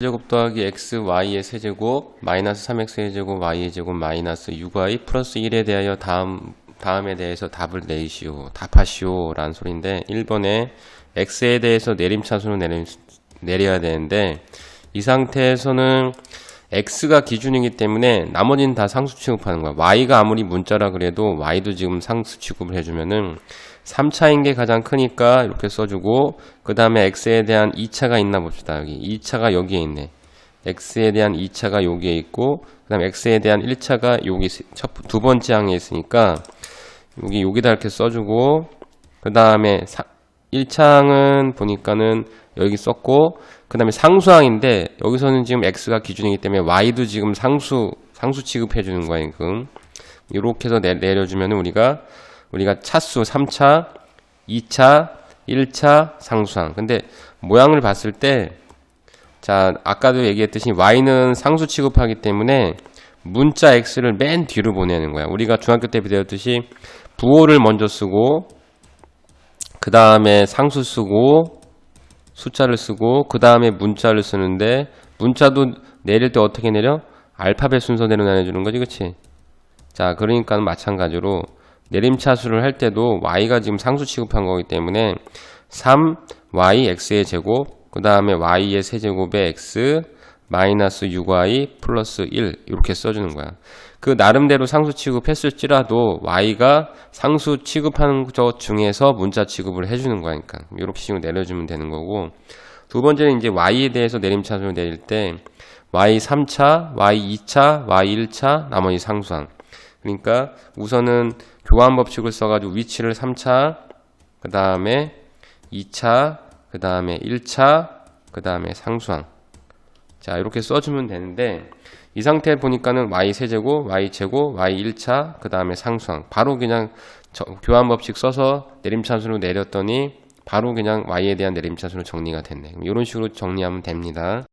제곱 더하기 x, y의 세제곱, 마이너스 3x의 제곱, y의 제곱, 마이너스 6y 플러스 1에 대하여 다음, 다음에 대해서 답을 내시오, 답하시오 라는 소리인데 1번에 x에 대해서 내림차순을 내림, 내려야 되는데 이 상태에서는 x가 기준이기 때문에 나머지는 다 상수 취급하는 거야. y가 아무리 문자라 그래도 y도 지금 상수 취급을 해주면은 3차인 게 가장 크니까 이렇게 써주고 그 다음에 x에 대한 2차가 있나 봅시다. 여기 2차가 여기에 있네. x에 대한 2차가 여기에 있고 그 다음에 x에 대한 1차가 여기 첫, 두 번째 항에 있으니까 여기 여기다 이렇게 써주고 그 다음에 1차항은 보니까는 여기 썼고 그 다음에 상수항인데 여기서는 지금 x가 기준이기 때문에 y도 지금 상수 상수 취급해 주는 거예요 지금 이렇게 해서 내, 내려주면 우리가 우리가 차수 3차 2차 1차 상수항 근데 모양을 봤을 때 자 아까도 얘기했듯이 y는 상수 취급하기 때문에 문자 x를 맨 뒤로 보내는 거야 우리가 중학교 때 배웠듯이 부호를 먼저 쓰고 그 다음에 상수 쓰고 숫자를 쓰고 그 다음에 문자를 쓰는데 문자도 내릴 때 어떻게 내려? 알파벳 순서대로 나눠주는 거지 그치? 자 그러니까 마찬가지로 내림차수를 할 때도 y가 지금 상수 취급한 거기 때문에 3y x의 제곱 그 다음에 y의 세제곱에 x 마이너스 6y 플러스 1 이렇게 써주는 거야. 그 나름대로 상수 취급했을지라도 y가 상수 취급하는 것 중에서 문자 취급을 해주는 거니까 이렇게 식으로 내려주면 되는 거고 두 번째는 이제 y에 대해서 내림차수를 내릴 때 y 3차, y 2차, y 1차, 나머지 상수항 그러니까 우선은 교환 법칙을 써가지고 위치를 3차, 그 다음에 2차, 그 다음에 1차, 그 다음에 상수항. 자, 이렇게 써주면 되는데, 이 상태 보니까는 y 세제곱, y 제곱, y 1차, 그 다음에 상수항. 바로 그냥 저, 교환 법칙 써서 내림차순으로 내렸더니, 바로 그냥 y에 대한 내림차순으로 정리가 됐네. 이런 식으로 정리하면 됩니다.